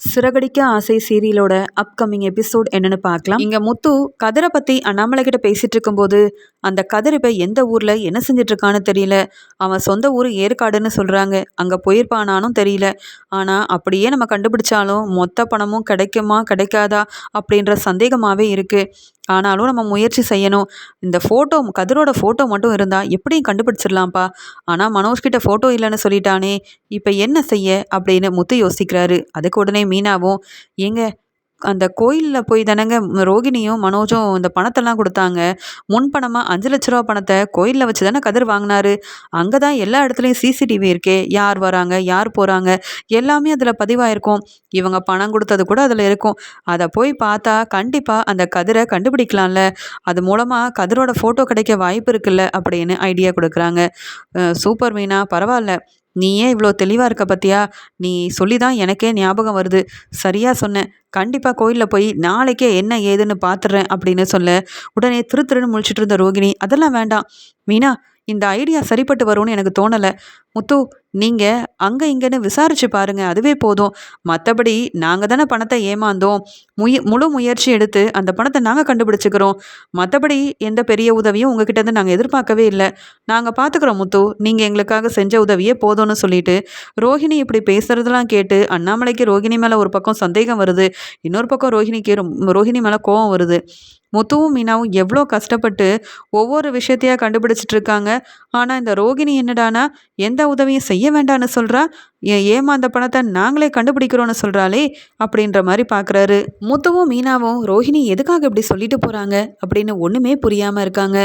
சிறகடிக்க ஆசை சீரியலோட upcoming episode என்னன்னு பார்க்கலாம். இங்க முத்து கதிரை பத்தி அண்ணாமலை கிட்ட பேசிட்டு இருக்கும்போது அந்த கதிர் இப்ப எந்த ஊர்ல என்ன செஞ்சுட்டு இருக்கான்னு தெரியல. அவன் சொந்த ஊர் ஏற்காடுன்னு சொல்றாங்க. அங்க போயிருப்பானானும் தெரியல. ஆனா அப்படியே நம்ம கண்டுபிடிச்சாலும் மொத்த பணமும் கிடைக்குமா கிடைக்காதா அப்படின்ற சந்தேகமாவே இருக்கு. ஆனாலும் நம்ம முயற்சி செய்யணும். இந்த ஃபோட்டோ கதிரோட ஃபோட்டோ மட்டும் இருந்தால் எப்படியும் கண்டுபிடிச்சிடலாம்ப்பா. ஆனால் மனோஜ்கிட்ட ஃபோட்டோ இல்லைன்னு சொல்லிட்டானே இப்போ என்ன செய்ய? அப்படின்னு முத்து யோசிக்கிறாரு. அதுக்கு உடனே மீனாவும் ஏங்க அந்த கோயிலில் போய் தானேங்க ரோகிணியும் மனோஜும் இந்த பணத்தெல்லாம் கொடுத்தாங்க. முன் பணமாக அஞ்சு லட்ச ரூபா பணத்தை கோயிலில் வச்சு தானே கதிர் வாங்கினாரு. அங்கே தான் எல்லா இடத்துலையும் சிசிடிவி இருக்கே. யார் வராங்க? யார் போகிறாங்க எல்லாமே அதில் பதிவாயிருக்கும். இவங்க பணம் கொடுத்தது கூட அதில் இருக்கும். அதை போய் பார்த்தா கண்டிப்பாக அந்த கதிரை கண்டுபிடிக்கலாம்ல. அது மூலமாக கதிரோட ஃபோட்டோ கிடைக்க வாய்ப்பு இருக்குல்ல அப்படின்னு ஐடியா கொடுக்குறாங்க. சூப்பர் மீனா பரவாயில்ல. நீ ஏன் இவ்வளோ தெளிவாக இருக்க பத்தியா? நீ சொல்லி தான் எனக்கே ஞாபகம் வருது. சரியாக சொன்னேன் கண்டிப்பாக கோயிலில் போய் நாளைக்கே என்ன ஏதுன்னு பார்த்துட்றேன் அப்படின்னு சொல்ல உடனே திரு திருன்னு முழிச்சிட்டு இருந்த ரோகிணி அதெல்லாம் வேண்டாம். மீனா இந்த ஐடியா சரிப்பட்டு வரும்னு எனக்கு தோணலை. முத்து நீங்கள் அங்கே இங்கேன்னு விசாரிச்சு பாருங்க. அதுவே போதும். மற்றபடி நாங்கள் தானே பணத்தை ஏமாந்தோம். முய முழு முயற்சி எடுத்து அந்த பணத்தை நாங்கள் கண்டுபிடிச்சிக்கிறோம். மற்றபடி எந்த பெரிய உதவியும் உங்ககிட்ட இருந்து நாங்கள் எதிர்பார்க்கவே இல்லை. நாங்கள் பார்த்துக்குறோம் முத்து. நீங்கள் எங்களுக்காக செஞ்ச உதவியே போதும்னு சொல்லிட்டு ரோஹிணி இப்படி பேசுகிறதெல்லாம் கேட்டு அண்ணாமலைக்கு ரோஹிணி மேலே ஒரு பக்கம் சந்தேகம் வருது. இன்னொரு பக்கம் ரோஹிணிக்கு ரோஹிணி மேலே கோவம் வருது. முத்துவும் மீனாவும் எவ்வளோ கஷ்டப்பட்டு ஒவ்வொரு விஷயத்தையாக கண்டுபிடிச்சிட்டு இருக்காங்க. ஆனால் இந்த ரோகிணி என்னடானா எந்த உதவியும் செய்ய வேண்டான்னு சொல்கிறா ஏன் ஏமாந்த பணத்தை நாங்களே கண்டுபிடிக்கிறோன்னு சொல்கிறாளே அப்படின்ற மாதிரி பார்க்குறாரு முத்துவும் மீனாவும் ரோஹிணி எதுக்காக இப்படி சொல்லிட்டு போகிறாங்க அப்படின்னு ஒன்றுமே புரியாமல் இருக்காங்க.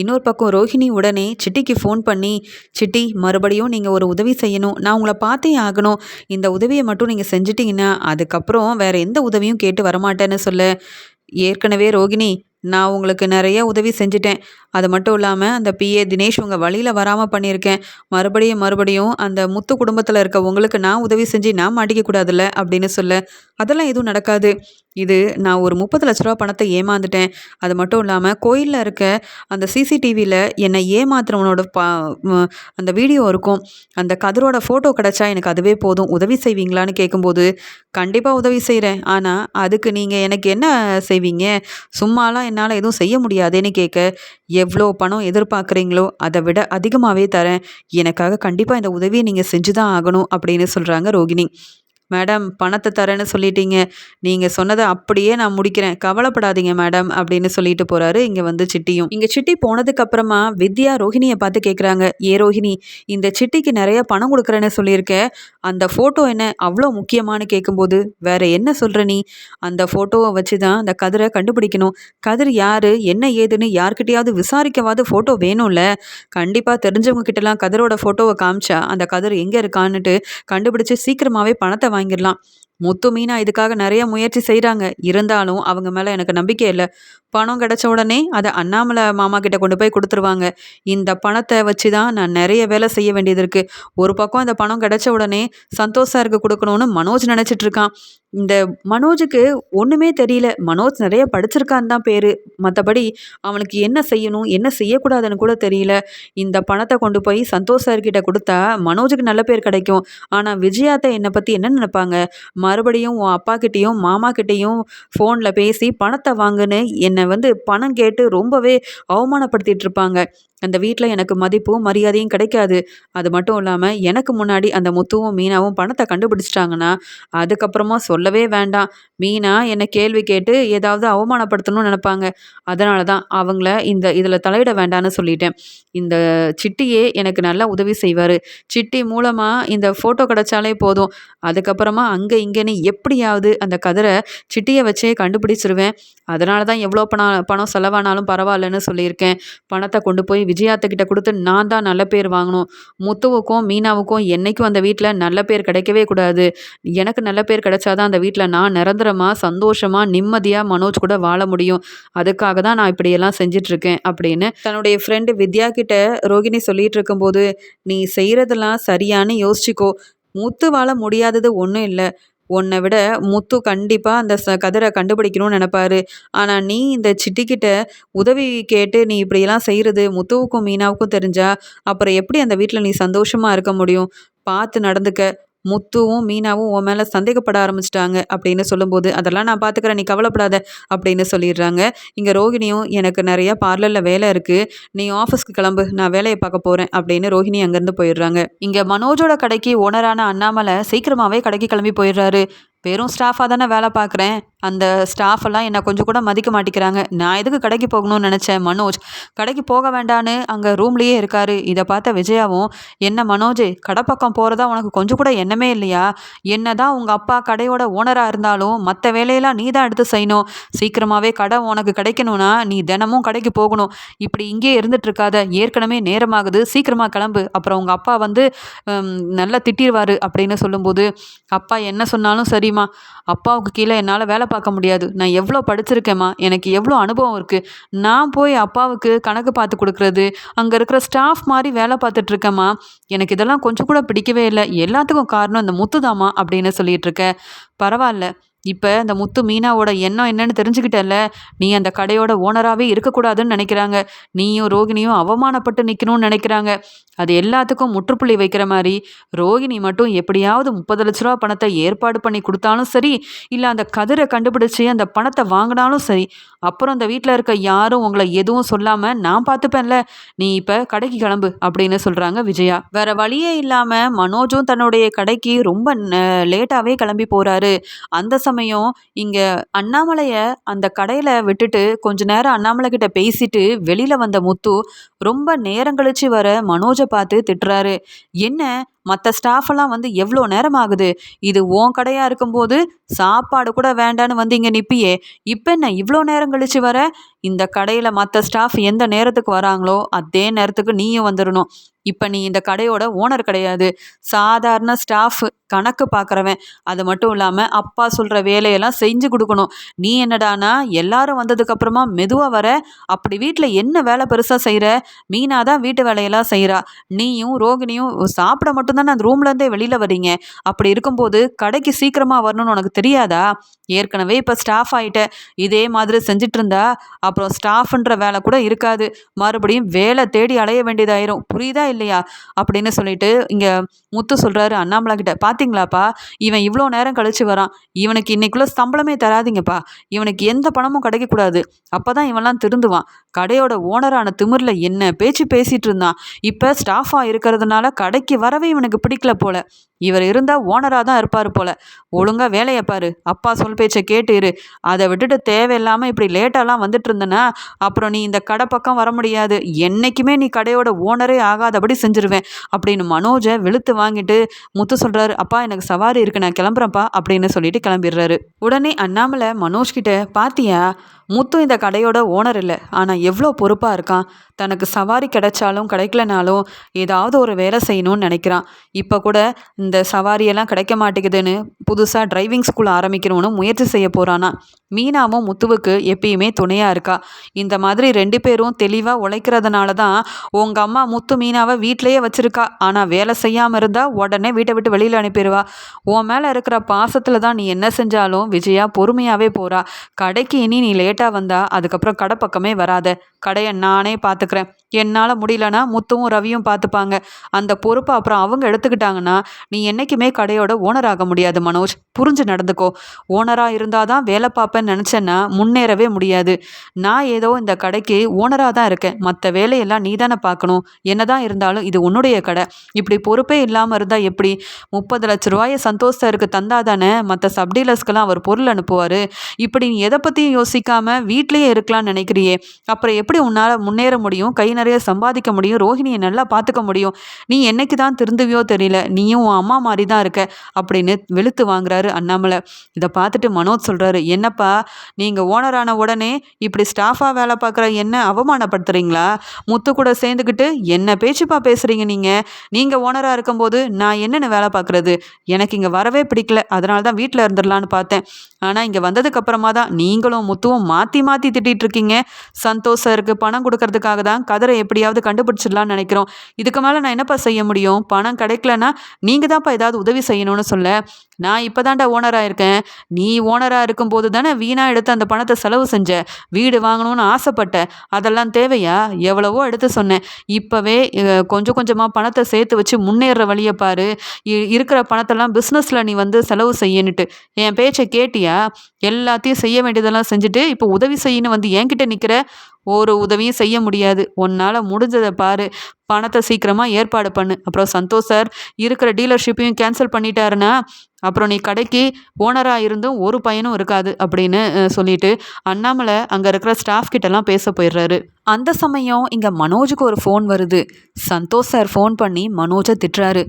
இன்னொரு பக்கம் ரோஹிணி உடனே சிட்டிக்கு ஃபோன் பண்ணி சிட்டி மறுபடியும் நீங்கள் ஒரு உதவி செய்யணும். நான் உங்களை பார்த்தே ஆகணும். இந்த உதவியை மட்டும் நீங்கள் செஞ்சிட்டிங்கன்னா அதுக்கப்புறம் வேறு எந்த உதவியும் கேட்டு வரமாட்டேன்னு சொல்ல. ஏற்கனவே ரோகிணி நான் உங்களுக்கு நிறைய உதவி செஞ்சிட்டேன். அது மட்டும் இல்லாமல் அந்த பிஏ தினேஷ் உங்கள் வழியில் வராமல் பண்ணியிருக்கேன். மறுபடியும் மறுபடியும் அந்த முத்து குடும்பத்தில் இருக்க உங்களுக்கு நான் உதவி செஞ்சு நான் மாட்டிக்க கூடாதுல்ல அப்படின்னு சொல்ல அதெல்லாம் எதுவும் நடக்காது. இது நான் ஒரு முப்பது லட்ச ரூபா பணத்தை ஏமாந்துட்டேன். அது மட்டும் இல்லாமல் கோயிலில் இருக்க அந்த சிசிடிவியில் என்னை ஏமாத்துறவனோட பா அந்த வீடியோ இருக்கும். அந்த கதிரோட ஃபோட்டோ கிடச்சா எனக்கு அதுவே போதும். உதவி செய்வீங்களான்னு கேட்கும்போது கண்டிப்பாக உதவி செய்கிறேன் ஆனால் அதுக்கு நீங்கள் எனக்கு என்ன செய்வீங்க? சும்மாலாம் என்னால் எதுவும் செய்ய முடியாதேன்னு கேட்க எவ்வளோ பணம் எதிர்பார்க்குறீங்களோ அதை விட அதிகமாகவே தரேன். எனக்காக கண்டிப்பாக இந்த உதவியை நீங்கள் செஞ்சு தான் ஆகணும் அப்படின்னு சொல்கிறாங்க ரோகிணி. மேடம் பணத்தை தரேன்னு சொல்லிட்டீங்க. நீங்கள் சொன்னதை அப்படியே நான் முடிக்கிறேன். கவலைப்படாதீங்க மேடம் அப்படின்னு சொல்லிட்டு போகிறாரு இங்கே வந்து சிட்டியும். இங்கே சிட்டி போனதுக்கப்புறமா வித்யா ரோஹிணியை பார்த்து கேட்குறாங்க ஏ ரோஹிணி இந்த சிட்டிக்கு நிறைய பணம் கொடுக்குறேன்னு சொல்லியிருக்க. அந்த ஃபோட்டோ என்ன அவ்வளோ முக்கியமானு கேட்கும்போது வேற என்ன சொல்கிற நீ? அந்த ஃபோட்டோவை வச்சு தான் அந்த கதிரை கண்டுபிடிக்கணும். கதிர் யார் என்ன ஏதுன்னு யார்கிட்டயாவது விசாரிக்கவாது ஃபோட்டோ வேணும்ல. கண்டிப்பாக தெரிஞ்சவங்க கிட்டலாம் கதிரோட ஃபோட்டோவை காமிச்சா அந்த கதிர் எங்கே இருக்கான்னுட்டு கண்டுபிடிச்சி சீக்கிரமாகவே பணத்தை வாங்கிடலாம். முத்து மீனா இதுக்காக நிறைய முயற்சி செய்கிறாங்க இருந்தாலும் அவங்க மேலே எனக்கு நம்பிக்கை இல்லை. பணம் கிடைச்ச உடனே அதை அண்ணாமலை மாமா கிட்ட கொண்டு போய் கொடுத்துருவாங்க. இந்த பணத்தை வச்சு தான் நான் நிறைய வேலை செய்ய வேண்டியது இருக்குது ஒரு பக்கம் இந்த பணம் கிடைச்ச உடனே சந்தோஷ் சாருக்கு கொடுக்கணும்னு மனோஜ் நினச்சிட்டு இருக்கான். இந்த மனோஜுக்கு ஒன்றுமே தெரியல. மனோஜ் நிறைய படிச்சிருக்கான்னு தான் பேர். மற்றபடி அவனுக்கு என்ன செய்யணும் என்ன செய்யக்கூடாதுன்னு கூட தெரியல. இந்த பணத்தை கொண்டு போய் சந்தோஷ் சார்கிட்ட கொடுத்தா மனோஜுக்கு நல்ல பேர் கிடைக்கும். ஆனால் விஜயாத்தை என்னை பற்றி என்ன நினைப்பாங்க? மறுபடியும் உன் அப்பா கிட்டேயும் மாமா கிட்டேயும் ஃபோனில் பேசி பணத்தை வாங்குன்னு என்னை வந்து பணம் கேட்டு ரொம்பவே அவமானப்படுத்திகிட்டு இருப்பாங்க. அந்த வீட்டில் எனக்கு மதிப்பும் மரியாதையும் கிடைக்காது. அது மட்டும் இல்லாமல் எனக்கு முன்னாடி அந்த முத்துவும் மீனாவும் பணத்தை கண்டுபிடிச்சிட்டாங்கன்னா அதுக்கப்புறமா சொல்லவே வேண்டாம். மீனா என்னை கேள்வி கேட்டு ஏதாவது அவமானப்படுத்தணும்னு நினப்பாங்க. அதனால தான் அவங்கள இந்த இதில் தலையிட வேண்டான்னு சொல்லிட்டேன். இந்த சிட்டியே எனக்கு நல்லா உதவி செய்வார். சிட்டி மூலமாக இந்த ஃபோட்டோ கிடச்சாலே போதும். அதுக்கப்புறமா அங்கே இங்கேன்னு எப்படியாவது அந்த கதிரை சிட்டியை வச்சே கண்டுபிடிச்சிருவேன். அதனால தான் எவ்வளோ பணம் பணம் செலவானாலும் பரவாயில்லன்னு சொல்லியிருக்கேன். பணத்தை கொண்டு போய் விஜயாத்துக்கிட்ட கொடுத்து நான் தான் நல்ல பேர் வாங்கணும். முத்துவுக்கும் மீனாவுக்கும் என்றைக்கும் அந்த வீட்டில் நல்ல பேர் கிடைக்கவே கூடாது. எனக்கு நல்ல பேர் கிடைச்சாதான் அந்த வீட்டில் நான் நிரந்தரமாக சந்தோஷமாக நிம்மதியாக மனோஜ் கூட வாழ முடியும். அதுக்காக தான் நான் இப்படியெல்லாம் செஞ்சிட்ருக்கேன் அப்படின்னு தன்னுடைய ஃப்ரெண்டு வித்யா கிட்ட ரோகிணி சொல்லிட்டு இருக்கும்போது நீ செய்கிறதெல்லாம் சரியானு யோசிச்சுக்கோ. முத்து வாழ முடியாதது ஒன்றும் இல்லை. உன்னை விட முத்து கண்டிப்பாக அந்த ச கதிரை கண்டுபிடிக்கணும்னு நினப்பாரு. ஆனால் நீ இந்த சிட்டிக்கிட்ட உதவி கேட்டு நீ இப்படியெல்லாம் செய்கிறது முத்துவுக்கும் மீனாவுக்கும் தெரிஞ்சா அப்புறம் எப்படி அந்த வீட்டில் நீ சந்தோஷமாக இருக்க முடியும்? பார்த்து நடந்துக்க. முத்துவும் மீனாவும் உன் மேலே சந்தேகப்பட ஆரம்பிச்சிட்டாங்க அப்படின்னு சொல்லும்போது அதெல்லாம் நான் பார்த்துக்கிறேன் நீ கவலைப்படாத அப்படின்னு சொல்லிடுறாங்க. இங்கே ரோகிணியும் எனக்கு நிறையா பார்லரில் வேலை இருக்குது நீ ஆஃபீஸ்க்கு கிளம்பு. நான் வேலையை பார்க்க போகிறேன் அப்படின்னு ரோஹிணி அங்கேருந்து போயிடுறாங்க. இங்கே மனோஜோட கடைக்கு ஓனரான அண்ணாமலை சீக்கிரமாகவே கடைக்கு கிளம்பி போயிடுறாரு. வெறும் ஸ்டாஃபாக தானே வேலை பார்க்குறேன். அந்த ஸ்டாஃப் எல்லாம் என்னை கொஞ்சம் கூட மதிக்க மாட்டேங்கிறாங்க. நான் எதுக்கு கடைக்கு போகணும்னு நினச்சேன் மனோஜ்? கடைக்கு போக வேண்டான்னு அங்கே ரூம்லேயே இருக்காரு. இதை பார்த்த விஜயாவும் என்ன மனோஜ் கடை பக்கம் போகிறதா உனக்கு கொஞ்சம் கூட எண்ணமே இல்லையா? என்ன தான் உங்கள் அப்பா கடையோட ஓனராக இருந்தாலும் மற்ற வேலையெல்லாம் நீ தான் எடுத்து செய்யணும். சீக்கிரமாகவே கடை உனக்கு கிடைக்கணும்னா நீ தினமும் கடைக்கு போகணும். இப்படி இங்கேயே இருந்துட்டுருக்காத ஏற்கனவே நேரமாகுது. சீக்கிரமாக கிளம்பு. அப்புறம் உங்கள் அப்பா வந்து நல்லா திட்டிடுவார் அப்படின்னு சொல்லும்போது அப்பா என்ன சொன்னாலும் சரி தெரியுமா? அப்பாவுக்கு கீழே என்னால் வேலை பார்க்க முடியாது. நான் எவ்வளோ படிச்சிருக்கேம்மா? எனக்கு எவ்வளோ அனுபவம் இருக்குது நான் போய் அப்பாவுக்கு கணக்கு பார்த்து கொடுக்குறது அங்கே இருக்கிற ஸ்டாஃப் மாதிரி வேலை பார்த்துட்ருக்கேம்மா எனக்கு இதெல்லாம் கொஞ்சம் கூட பிடிக்கவே இல்லை. எல்லாத்துக்கும் காரணம் இந்த முத்துதாம்மா அப்படின்னு சொல்லிட்டு இருக்க. பரவாயில்ல. இப்போ இந்த முத்து மீனாவோட எண்ணம் என்னன்னு தெரிஞ்சுக்கிட்டல நீ அந்த கடையோட ஓனராகவே இருக்கக்கூடாதுன்னு நினைக்கிறாங்க. நீயும் ரோகிணியும் அவமானப்பட்டு நிற்கணும்னு நினைக்கிறாங்க. அது எல்லாத்துக்கும் முற்றுப்புள்ளி வைக்கிற மாதிரி. ரோகிணி மட்டும் எப்படியாவது முப்பது லட்ச ரூபா பணத்தை ஏற்பாடு பண்ணி கொடுத்தாலும் சரி இல்லை அந்த கதிரை கண்டுபிடிச்சி அந்த பணத்தை வாங்கினாலும் சரி அப்புறம் அந்த வீட்டில் இருக்க யாரும் உங்களை எதுவும் சொல்லாமல் நான் பார்த்துப்பேன்ல. நீ இப்போ கடைக்கு கிளம்பு அப்படின்னு சொல்கிறாங்க விஜயா. வேற வழியே இல்லாமல் மனோஜும் தன்னுடைய கடைக்கு ரொம்ப லேட்டாகவே கிளம்பி போகிறாரு அந்த சமயம் இங்கே அண்ணாமலையை அந்த கடையில் விட்டுட்டு கொஞ்ச நேரம் அண்ணாமலை கிட்ட பேசிட்டு வெளியில் வந்த முத்து ரொம்ப நேரம் கழிச்சு வர மனோஜை பார்த்து திட்டுறாரு. என்ன? மற்ற ஸ்டாஃப் எல்லாம் வந்து எவ்வளோ நேரம் ஆகுது? இது உன் கடையாக இருக்கும்போது சாப்பாடு கூட வேண்டான்னு வந்து இங்கே நிற்பியே இப்போ என்ன இவ்வளோ நேரம் கழிச்சு வர? இந்த கடையில் மற்ற ஸ்டாஃப் எந்த நேரத்துக்கு வராங்களோ அதே நேரத்துக்கு நீயும் வந்துடணும் இப்போ நீ இந்த கடையோட ஓனர் கிடையாது. சாதாரண ஸ்டாஃப் கணக்கு பார்க்குறவன் அது மட்டும் இல்லாமல் அப்பா சொல்கிற வேலையெல்லாம் செஞ்சு கொடுக்கணும். நீ என்னடானா எல்லாரும் வந்ததுக்கப்புறமா மெதுவாக வர அப்படி வீட்டில் என்ன வேலை பெருசாக செய்கிற மீனா தான் வீட்டு வேலையெல்லாம் செய்கிறா நீயும் ரோகிணியும் சாப்பிட மட்டும்தானே அந்த ரூம்லேருந்தே வெளியில் வரீங்க அப்படி இருக்கும்போது கடைக்கு சீக்கிரமாக வரணும்னு உனக்கு தெரியாதா? ஏற்கனவே இப்போ ஸ்டாஃப் ஆகிட்ட இதே மாதிரி செஞ்சிட்டு இருந்தா அப்புறம் ஸ்டாஃப்ன்ற வேலை கூட இருக்காது. மறுபடியும் வேலை தேடி அலைய வேண்டியதாயிரும். புரியுதா இல்லையா? அப்படின்னு சொல்லிட்டு இங்கே முத்து சொல்கிறாரு அண்ணாமலை கிட்ட. பார்த்தீங்களாப்பா இவன் இவ்வளோ நேரம் கழிச்சு வரான். இவனுக்கு இன்னைக்குள்ள சம்பளமே தராதீங்கப்பா. இவனுக்கு எந்த பணமும் கிடைக்கக்கூடாது. அப்போ தான் இவன்லாம் திருந்துவான். கடையோட ஓனரான திமிரில் என்ன பேச்சு பேசிகிட்டு இருந்தான். இப்போ ஸ்டாஃபாக இருக்கிறதுனால கடைக்கு வரவே இவனுக்கு பிடிக்கல போல. இவர் இருந்தால் ஓனராக தான் இருப்பார் போல. ஒழுங்காக வேலையை பாரு. அப்பா சொல் பேச்சை கேட்டு இரு. அதை விட்டுட்டு தேவையில்லாமல் இப்படி லேட்டாலாம் வந்துட்டு இருந்தனா அப்புறம் நீ இந்த கடை பக்கம் வர முடியாது. என்றைக்குமே நீ கடையோட ஓனரே ஆகாதபடி செஞ்சிருவேன். அப்படின்னு மனோஜை வெளுத்து வாங்கிட்டு முத்து சொல்கிறாரு அப்பா எனக்கு சவாரி இருக்கு. நான் கிளம்புறேன்ப்பா அப்படின்னு சொல்லிட்டு கிளம்பிடுறாரு. உடனே அண்ணாமலை மனோஜ் கிட்ட பாத்தியா முத்து இந்த கடையோட ஓனர் இல்லை. ஆனால் எவ்வளோ பொறுப்பாக இருக்கான். தனக்கு சவாரி கிடைச்சாலும் கிடைக்கலனாலும் ஏதாவது ஒரு வேலை செய்யணும்னு நினைக்கிறான். இப்போ கூட இந்த சவாரியெல்லாம் கிடைக்க மாட்டேங்குதுன்னு புதுசாக டிரைவிங் ஸ்கூல் ஆரம்பிக்கணும்னு முயற்சி செய்ய போகிறானா மீனாவும் முத்துவுக்கு எப்பயுமே துணையாக இருக்கா. இந்த மாதிரி ரெண்டு பேரும் தெளிவாக உழைக்கிறதுனால தான் உங்கள் அம்மா முத்து மீனாவை வீட்டிலையே வச்சிருக்கா. ஆனால் வேலை செய்யாமல் இருந்தால் உடனே வீட்டை விட்டு வெளியில் அனுப்பிடுவா. உன் மேலே இருக்கிற பாசத்தில் தான் நீ என்ன செஞ்சாலும் விஜயா பொறுமையாகவே போகிறா கடைக்கு இனி நீ லேட் லேட்டாக வந்தா அதுக்கப்புறம் கடை பக்கமே வராத. கடையை நானே பார்த்துக்கிறேன். என்னால் முடியலன்னா முத்துவும் ரவியும் பார்த்துப்பாங்க அந்த பொறுப்பை அப்புறம் அவங்க எடுத்துக்கிட்டாங்கன்னா நீ என்றைக்குமே கடையோட ஓனர் ஆக முடியாது மனோஜ். புரிஞ்சு நடந்துக்கோ. ஓனராக இருந்தால் தான் வேலை பார்ப்பேன்னு நினச்சேன்னா முன்னேறவே முடியாது. நான் ஏதோ இந்த கடைக்கு ஓனராக தான் இருக்கேன். மற்ற வேலையெல்லாம் நீ தானே பார்க்கணும். என்னதான் இருந்தாலும் இது உன்னுடைய கடை. இப்படி பொறுப்பே இல்லாமல் இருந்தால் எப்படி? முப்பது லட்ச ரூபாயை சந்தோஷ் இருக்கு தந்தா தானே மற்ற சப்டீலர்ஸ்க்கெல்லாம் அவர் பொருள் அனுப்புவார். இப்படி நீ எதை பற்றியும் யோசிக்காமல் வீட்லேயே இருக்கலாம்னு நினைக்கிறியே. அப்புறம் எப்படி உன்னால் முன்னேற முடியும்? கை நிறைய சம்பாதிக்க முடியும். ரோஹிணியை நல்லா பார்த்துக்க முடியும். நீ என்னைக்கு தான் திருந்துவியோ தெரியல. நீயும் உன் அம்மா மாதிரி தான் இருக்க அப்படின்னு வெளுத்து வாங்குறாரு அண்ணாமலை. இதை பார்த்துட்டு மனோஜ் சொல்கிறாரு என்னப்பா நீங்கள் ஓனரான உடனே இப்படி ஸ்டாஃபாக வேலை பார்க்குற என்ன அவமானப்படுத்துறீங்களா? முத்து கூட சேர்ந்துக்கிட்டு என்ன பேச்சுப்பா பேசுகிறீங்க நீங்கள் நீங்கள் ஓனராக இருக்கும்போது நான் என்னென்ன வேலை பார்க்குறது? எனக்கு இங்கே வரவே பிடிக்கல. அதனால தான் வீட்டில் இருந்துடலான்னு பார்த்தேன். ஆனால் இங்கே வந்ததுக்கப்புறமா தான் நீங்களும் முத்துவும் மாற்றி மாற்றி திட்டிகிட்டு இருக்கீங்க. சந்தோஷம் இருக்குது பணம் கொடுக்கறதுக்காக தான் கதிரை எப்படியாவது கண்டுபிடிச்சிடலான்னு நினைக்கிறோம். இதுக்கு மேலே நான் என்னப்பா செய்ய முடியும்? பணம் கிடைக்கலன்னா நீங்கள் தான்ப்பா ஏதாவது உதவி செய்யணும்னு சொல்ல. நான் இப்போதாண்டா ஓனராக இருக்கேன். நீ ஓனராக இருக்கும்போது தானே வீணாக எடுத்து அந்த பணத்தை செலவு செஞ்ச. வீடு வாங்கணும்னு ஆசைப்பட்ட. அதெல்லாம் தேவையா? எவ்வளவோ எடுத்து சொன்னேன். இப்போவே கொஞ்சம் கொஞ்சமாக பணத்தை சேர்த்து வச்சு முன்னேற வழியை பாரு. இ- இருக்கிற பணத்தெல்லாம் பிஸ்னஸில் நீ வந்து செலவு செய்யணுட்டு என் பேச்சை கேட்டியா? எல்லாத்தையும் செய்ய வேண்டியதெல்லாம் செஞ்சுட்டு இப்போ உதவி செய்யணும் வந்து என்கிட்ட நிற்கிற ஒரு உதவியும் செய்ய முடியாது. உன்னால் முடிஞ்சதை பாரு. பணத்தை சீக்கிரமாக ஏற்பாடு பண்ணு. அப்புறம் சந்தோஷ் சார் இருக்கிற டீலர்ஷிப்பையும் கேன்சல் பண்ணிட்டாருன்னா அப்புறம் நீ கடைக்கு ஓனராக இருந்தும் ஒரு பையனும் இருக்காது அப்படின்னு சொல்லிட்டு அண்ணாமலை அங்கே இருக்கிற ஸ்டாஃப் கிட்டலாம் பேச போயிடுறாரு. அந்த சமயம் இங்கே மனோஜுக்கு ஒரு ஃபோன் வருது. சந்தோஷ் சார் ஃபோன் பண்ணி மனோஜை திட்டுறாரு.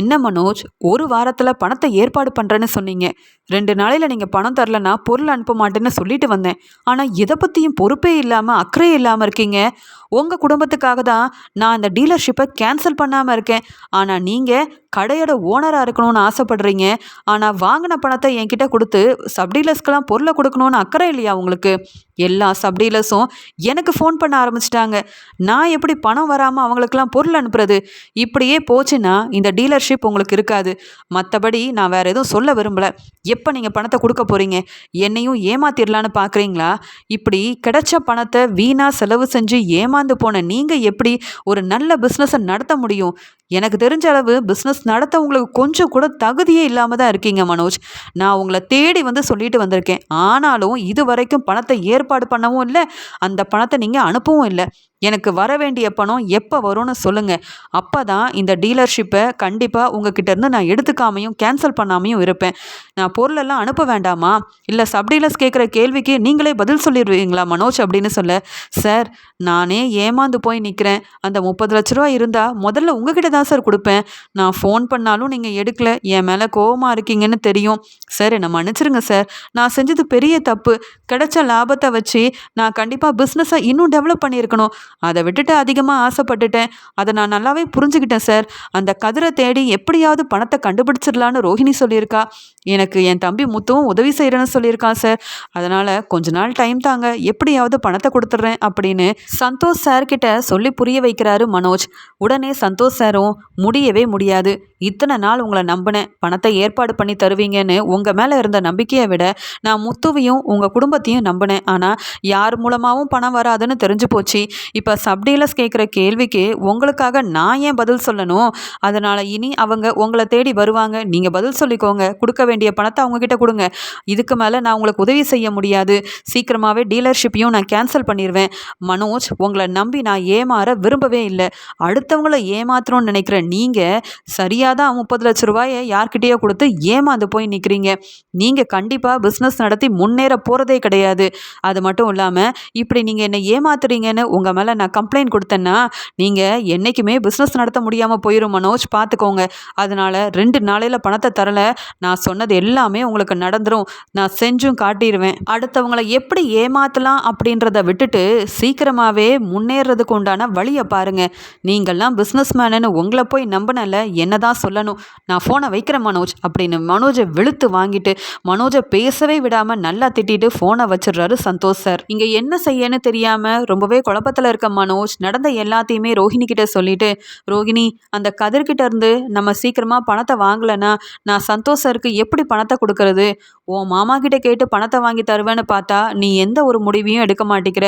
என்ன மனோஜ் ஒரு வாரத்தில் பணத்தை ஏற்பாடு பண்ணுறேன்னு சொன்னீங்க. ரெண்டு நாளையில் நீங்கள் பணம் தரலனா பொருள் அனுப்ப மாட்டேன்னு சொல்லிட்டு வந்தேன். ஆனால் எதை பற்றியும் பொறுப்பே இல்லாமல் அக்கறை இல்லாமல் இருக்கீங்க. உங்கள் குடும்பத்துக்காக தான் நான் அந்த டீலர்ஷிப்பை கேன்சல் பண்ணாமல் இருக்கேன். ஆனால் நீங்கள் கடையோட ஓனராக இருக்கணும்னு ஆசைப்படுறீங்க. ஆனால் வாங்கின பணத்தை என்கிட்ட கொடுத்து சப்டீலர்ஸ்க்கெல்லாம் பொருளை கொடுக்கணும்னு அக்கறை இல்லையா உங்களுக்கு? எல்லா சப்டீலர்ஸும் எனக்கு ஃபோன் பண்ண ஆரம்பிச்சிட்டாங்க. நான் எப்படி பணம் வராமல் அவங்களுக்கெல்லாம் பொருள் அனுப்புறது? இப்படியே போச்சுன்னா இந்த டீலர்ஷிப் உங்களுக்கு இருக்காது. மற்றபடி நான் வேறு எதுவும் சொல்ல விரும்பலை. எப்போ நீங்கள் பணத்தை கொடுக்க போகிறீங்க என்னையும் ஏமாத்திடலான்னு பார்க்குறீங்களா இப்படி கிடைச்ச பணத்தை வீணாக செலவு செஞ்சு ஏமாந்து போன நீங்கள் எப்படி ஒரு நல்ல பிஸ்னஸை நடத்த முடியும்? எனக்கு தெரிஞ்ச அளவு பிஸ்னஸ் நடத்த உங்களுக்கு கொஞ்சம் கூட தகுதியே இல்லாமல் தான் இருக்கீங்க மனோஜ். நான் உங்களை தேடி வந்து சொல்லிட்டு வந்திருக்கேன். ஆனாலும் இது வரைக்கும் பணத்தை ஏற்பாடு பண்ணவும் இல்லை அந்த பணத்தை நீங்கள் அனுப்பவும் இல்லை. எனக்கு வர வேண்டிய பணம் எப்போ வரும்னு சொல்லுங்கள் அப்போ தான் இந்த டீலர்ஷிப்பை கண்டிப்பாக உங்ககிட்டேருந்து நான் எடுத்துக்காமையும் கேன்சல் பண்ணாமையும் இருப்பேன். நான் பொருளெல்லாம் அனுப்ப வேண்டாமா? இல்லை சப்டீலர்ஸ் கேட்குற கேள்விக்கு நீங்களே பதில் சொல்லிடுவீங்களா மனோஜ் அப்படின்னு சொல்ல? சார் நானே ஏமாந்து போய் நிற்கிறேன் அந்த முப்பது லட்ச ரூபா இருந்தால் முதல்ல உங்ககிட்ட தான் சார் கொடுப்பேன். நான் ஃபோன் பண்ணாலும் நீங்கள் எடுக்கல. என் மேலே கோவமாக இருக்கீங்கன்னு தெரியும். சார் என்னை மன்னிச்சிருங்க சார். நான் செஞ்சது பெரிய தப்பு. கிடைச்ச லாபத்தை வச்சு நான் கண்டிப்பாக பிஸ்னஸை இன்னும் டெவலப் பண்ணியிருக்கணும். அதை விட்டுட்டு அதிகமாக ஆசைப்பட்டுட்டேன். அதை நான் நல்லாவே புரிஞ்சுக்கிட்டேன் சார் அந்த கதிரை தேடி எப்படியாவது பணத்தை கண்டுபிடிச்சிடலான்னு ரோஹிணி சொல்லியிருக்கா. எனக்கு என் தம்பி முத்துவும் உதவி செய்கிறேன்னு சொல்லியிருக்கான் சார் அதனால் கொஞ்ச நாள் டைம் தாங்க. எப்படியாவது பணத்தை கொடுத்துட்றேன் அப்படின்னு சந்தோஷ் சார்கிட்ட சொல்லி புரிய வைக்கிறாரு மனோஜ். உடனே சந்தோஷ் சாரும் முடியவே முடியாது. இத்தனை நாள் உங்களை நம்பினேன் பணத்தை ஏற்பாடு பண்ணி தருவீங்கன்னு உங்கள் மேலே இருந்த நம்பிக்கையை விட நான் முத்துவையும் உங்கள் குடும்பத்தையும் நம்பினேன். ஆனால் யார் மூலமாகவும் பணம் வராதுன்னு தெரிஞ்சு போச்சு. இப்போ சப்டீலஸ் கேட்குற கேள்விக்கு உங்களுக்காக நான் ஏன் பதில் சொல்லணும்? அதனால் இனி அவங்க உங்களை தேடி வருவாங்க. நீங்கள் பதில் சொல்லிக்கோங்க. கொடுக்க வேண்டிய பணத்தை அவங்கக்கிட்ட கொடுங்க. இதுக்கு மேலே நான் உங்களுக்கு உதவி செய்ய முடியாது. சீக்கிரமாகவே டீலர்ஷிப்பையும் நான் கேன்சல் பண்ணிடுவேன் மனோஜ் உங்களை நம்பி நான் ஏமாற விரும்பவே இல்லை. அடுத்தவங்கள ஏமாத்தணும்னு நினைக்கிற நீங்கள் சரியாக தான் முப்பது லட்ச ரூபாயை யார்கிட்டயோ கொடுத்து ஏமாந்து போய் நிற்கிறீங்க நீங்கள் கண்டிப்பாக பிஸ்னஸ் நடத்தி முன்னேற போகிறதே கிடையாது. அது மட்டும் இல்லாமல் இப்படி நீங்கள் என்னை ஏமாத்துறீங்கன்னு உங்கள் மேலே நான் கம்ப்ளைண்ட் கொடுத்தேன்னா நீங்கள் என்றைக்குமே பிஸ்னஸ் நடத்த முடியாமல் போயிடும் மனோஜ். பார்த்துக்கோங்க அதனால் ரெண்டு நாளையில் பணத்தை தரல. நான் சொன்னது எல்லாமே உங்களுக்கு நடந்துடும் நான் செஞ்சும் காட்டிடுவேன் அடுத்தவங்களை எப்படி ஏமாற்றலாம் அப்படின்றத விட்டுட்டு சீக்கிரமாகவே முன்னேறதுக்கு உண்டான வழியை பாருங்கள் நீங்கள்லாம் பிஸ்னஸ் மேனுன்னு உங்களை போய் நம்பினால என்ன தான் சொல்லணும். நான் ஃபோனை வைக்கிறேன் மனோஜ் அப்படின்னு மனோஜை வெளுத்து வாங்கிட்டு மனோஜை பேசவே விடாமல் நல்லா திட்டிட்டு ஃபோனை வச்சிடுறாரு சந்தோஷ் சார். இங்கே என்ன செய்யன்னு தெரியாமல் ரொம்பவே குழப்பத்தில் இருக்க மனோஜ் நடந்த எல்லாத்தையுமே ரோஹிணி கிட்ட சொல்லிட்டு ரோஹிணி அந்த கதிர்கிட்ட இருந்து நம்ம சீக்கிரமாக பணத்தை வாங்கலைன்னா நான் சந்தோஷ் சாருக்கு எப்படி பணத்தை கொடுக்கறது? உன் மாமா கிட்ட கேட்டு பணத்தை வாங்கி தருவேன்னு பார்த்தா நீ எந்த ஒரு முடிவையும் எடுக்க மாட்டேங்கிற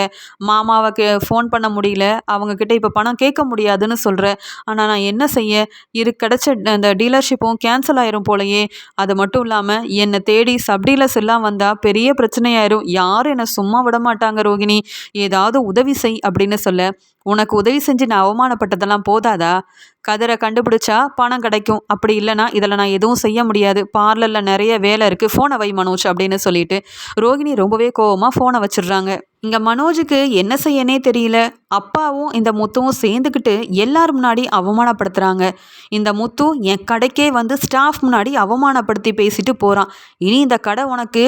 மாமாவை கே ஃபோன் பண்ண முடியல. அவங்க கிட்ட இப்போ பணம் கேட்க முடியாதுன்னு சொல்கிற ஆனால் நான் என்ன செய்ய? இரு கிடச்ச அந்த டீலர்ஷிப்பும் கேன்சல் ஆயிரும் போலயே. அது மட்டும் இல்லாமல் என்னை தேடி சப்டீலர்ஸ் எல்லாம் வந்தால் பெரிய பிரச்சனையாயிரும். யாரும் என்னை சும்மா விட மாட்டாங்க ரோகிணி. ஏதாவது உதவி செய் அப்படின்னு சொல்ல. உனக்கு உதவி செஞ்சு நான் அவமானப்பட்டதெல்லாம் போதாதா? கதிரை கண்டுபிடிச்சா பணம் கிடைக்கும். அப்படி இல்லைனா இதில் நான் எதுவும் செய்ய முடியாது. பார்லரில் நிறைய வேலை இருக்குது ஃபோனை வை மனோஜ் அப்படின்னு சொல்லிட்டு ரோகிணி ரொம்பவே கோவமாக ஃபோனை வச்சிடுறாங்க. இங்கே மனோஜுக்கு என்ன செய்யனே தெரியல. அப்பாவும் இந்த முத்துவும் சேர்ந்துக்கிட்டு எல்லார் முன்னாடி அவமானப்படுத்துகிறாங்க இந்த முத்து என் கடைக்கே வந்து ஸ்டாஃப் முன்னாடி அவமானப்படுத்தி பேசிட்டு போகிறான் இனி இந்த கடை உனக்கு